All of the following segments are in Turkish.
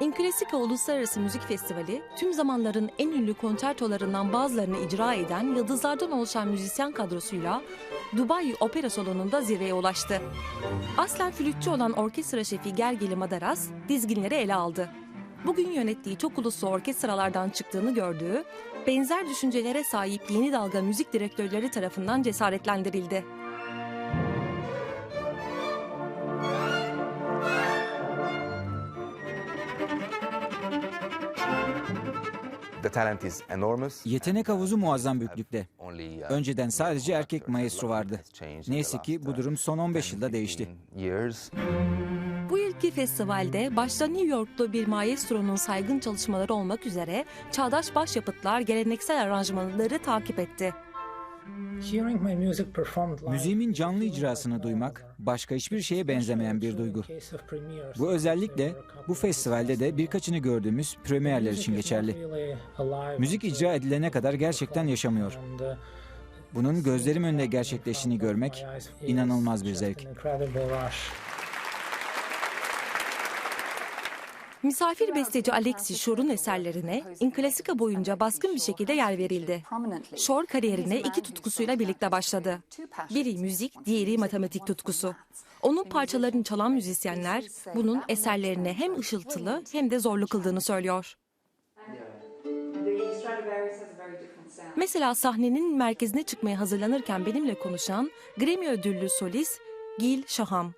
İnklasika Uluslararası Müzik Festivali, tüm zamanların en ünlü konçertolarından bazılarını icra eden yıldızlardan oluşan müzisyen kadrosuyla Dubai Opera Salonu'nda zirveye ulaştı. Aslen flütçü olan orkestra şefi Gergely Madaras, dizginleri ele aldı. Bugün yönettiği çok uluslu orkestralardan çıktığını gördüğü, benzer düşüncelere sahip yeni dalga müzik direktörleri tarafından cesaretlendirildi. Yetenek havuzu muazzam büyüklükte. Uh, Önceden sadece erkek maestro vardı. Neyse ki bu durum son 15 yılda değişti. Bu yılki festivalde başta New York'ta bir maestronun saygın çalışmaları olmak üzere çağdaş başyapıtlar geleneksel aranjmanları takip etti. Müziğimin canlı icrasını duymak başka hiçbir şeye benzemeyen bir duygu. Bu özellikle bu festivalde de birkaçını gördüğümüz premierler için geçerli. Müzik icra edilene kadar gerçekten yaşamıyor. Bunun gözlerim önünde gerçekleştiğini görmek inanılmaz bir zevk. Misafir besteci Alexi Shore'un eserlerine İnklasika boyunca baskın bir şekilde yer verildi. Shore kariyerine iki tutkusuyla birlikte başladı. Biri müzik, diğeri matematik tutkusu. Onun parçalarını çalan müzisyenler bunun eserlerine hem ışıltılı hem de zorlu kıldığını söylüyor. Mesela sahnenin merkezine çıkmaya hazırlanırken benimle konuşan Grammy ödüllü solist Gil Shaham.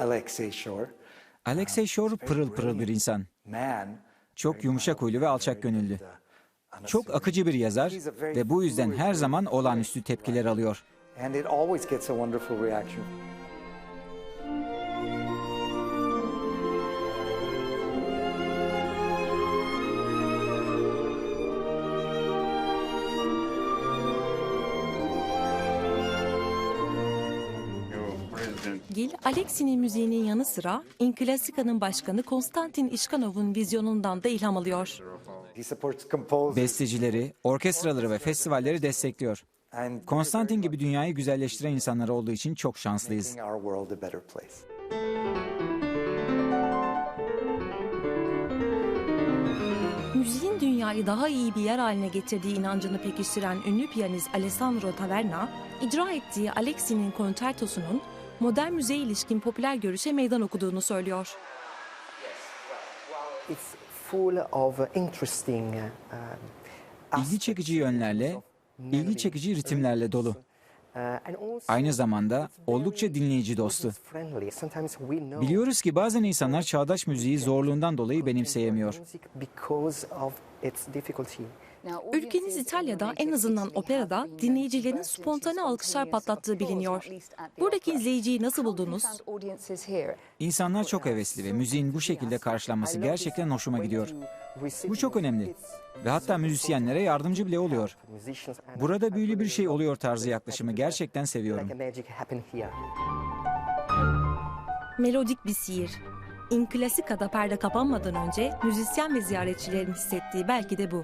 Alexei Shore. Alexei Shore pırıl pırıl bir insan. Çok yumuşak huylu ve alçak gönüllü. Çok akıcı bir yazar ve bu yüzden her zaman olağanüstü tepkiler alıyor. Gil, Alexi'nin müziğinin yanı sıra İnklasika'nın başkanı Konstantin İşkanov'un vizyonundan da ilham alıyor. Bestecileri, orkestraları ve festivalleri destekliyor. Konstantin gibi dünyayı güzelleştiren insanlar olduğu için çok şanslıyız. Müziğin dünyayı daha iyi bir yer haline getirdiği inancını pekiştiren ünlü piyanist Alessandro Taverna, icra ettiği Alexi'nin konçertosunun modern müziğe ilişkin popüler görüşe meydan okuduğunu söylüyor. Uh, İlgi çekici yönlerle, ilgi çekici ritimlerle dolu. uh, Aynı zamanda oldukça dinleyici dostu. Biliyoruz ki bazen insanlar çağdaş müziği zorluğundan dolayı benimseyemiyor. Ülkeniz İtalya'da en azından operada dinleyicilerin spontane alkışlar patlattığı biliniyor. Buradaki izleyiciyi nasıl buldunuz? İnsanlar çok hevesli ve müziğin bu şekilde karşılanması gerçekten hoşuma gidiyor. Bu çok önemli. Ve hatta müzisyenlere yardımcı bile oluyor. Burada büyülü bir şey oluyor tarzı yaklaşımı gerçekten seviyorum. Melodik bir sihir. İnklasika'da perde kapanmadan önce müzisyen ve ziyaretçilerin hissettiği belki de bu.